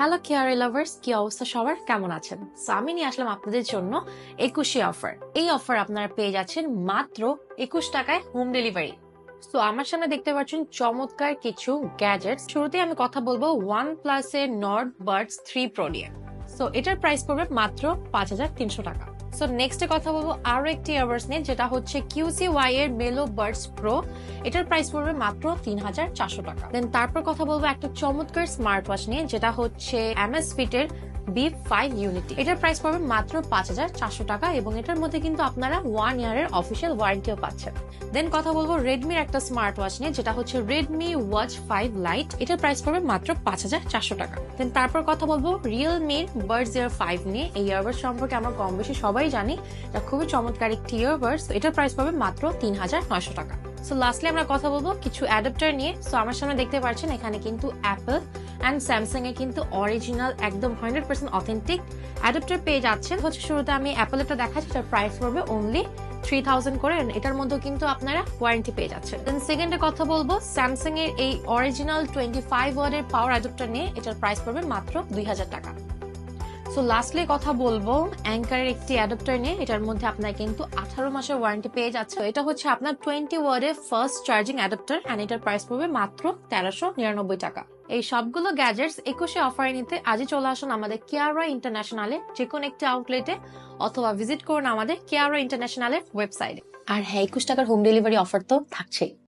Hello Keari lovers কি অবস্থা সবার? কেমন আছেন? সো আমি নিয়ে আসলাম আপনাদের জন্য একুশে অফার এই অফার আপনারা পেয়ে যাচ্ছেন মাত্র একুশ টাকায় হোম ডেলিভারি তো আমার সামনে দেখতে পাচ্ছেন চমৎকার কিছু গ্যাজেট শুরুতে আমি কথা বলব ওয়ান প্লাস এর নর্ড বার্ডস থ্রি প্রো নিয়ে। সো এটার প্রাইস পড়বে মাত্র পাঁচ হাজার তিনশো টাকা। সো নেক্সট কথা বলব আরও একটি ইয়ারবাডস নিয়ে, যেটা হচ্ছে কিউসি ওয়াই এর মেলো বার্ডস প্রো এটার প্রাইস পড়বে মাত্র তিন হাজার চারশো টাকা। দেন তারপর কথা বলব একটা চমৎকার স্মার্ট ওয়াচ নিয়ে, যেটা হচ্ছে এম এস ফিটের বি ফাইভ ইউনিটি। এটার প্রাইস পড়বে মাত্র পাঁচ হাজার চারশো টাকা এবং এটার মধ্যে কিন্তু আপনারা ওয়ান ইয়ারের অফিসিয়াল ওয়ারেন্টিও পাচ্ছেন। দেন কথা বলব রেডমির একটা স্মার্ট ওয়াচ নিয়ে, যেটা হচ্ছে রেডমি ওয়াচ ফাইভ লাইট এটার প্রাইস পড়বে মাত্র পাঁচ হাজার চারশো টাকা। দেন তারপর কথা বলব রিয়েলমির বার্ড জিরো ফাইভ নিয়ে। এই ইয়ারবাডস সম্পর্কে আমরা কম বেশি সবাই জানি। এটা খুবই চমৎকার একটি ইয়ারবাডস এটার প্রাইস পড়বে মাত্র তিন হাজার নয়শো টাকা। সো লাস্টলি আমরা কথা বলব কিছু অ্যাডাপ্টার নিয়ে। সো আমার সামনে দেখতে পাচ্ছেন, এখানে কিন্তু অ্যাপল অ্যান্ড স্যামসাং এর কিন্তু অরিজিনাল একদম হান্ড্রেড পার্সেন্ট অথেন্টিক অ্যাডাপ্টার পেয়ে যাচ্ছে হচ্ছে শুরুতে আমি অ্যাপেলটা দেখাচ্ছি এটার প্রাইস পড়বে অনলি থ্রি থাউজেন্ড করে এটার মধ্যেও কিন্তু আপনারা ওয়ারেন্টি পেয়ে যাচ্ছেন। দেন সেকেন্ডে কথা বলব স্যামসাং এর এই অরিজিনাল টোয়েন্টি ফাইভ ওয়ার্ডের পাওয়ার অ্যাডাপ্টার নিয়ে, এটার প্রাইস পড়বে মাত্র দুই হাজার টাকা। সো লাস্টলি কথা বলব অ্যাঙ্কারের একটি অ্যাডাপ্টার নিয়ে, এটার মধ্যে আপনার কিন্তু আঠারো মাসের ওয়ারেন্টি পেয়ে যাচ্ছে এটা হচ্ছে আপনার টোয়েন্টি ওয়ার্ডের ফার্স্ট চার্জিং অ্যাডাপ্টার অ্যান্ড এটার প্রাইস পড়বে মাত্র তেরোশো নিরানব্বই টাকা। এই সবগুলো গ্যাজেটস একুশে অফারে নিতে আজই চলে আসুন আমাদের কেয়ারা ইন্টারন্যাশনালে যে কোনো একটি আউটলেটে অথবা ভিজিট করুন আমাদের কেয়ারা ইন্টারন্যাশনালের ওয়েবসাইটে আর হ্যাঁ একুশ টাকার হোম ডেলিভারি অফার তো থাকছেই।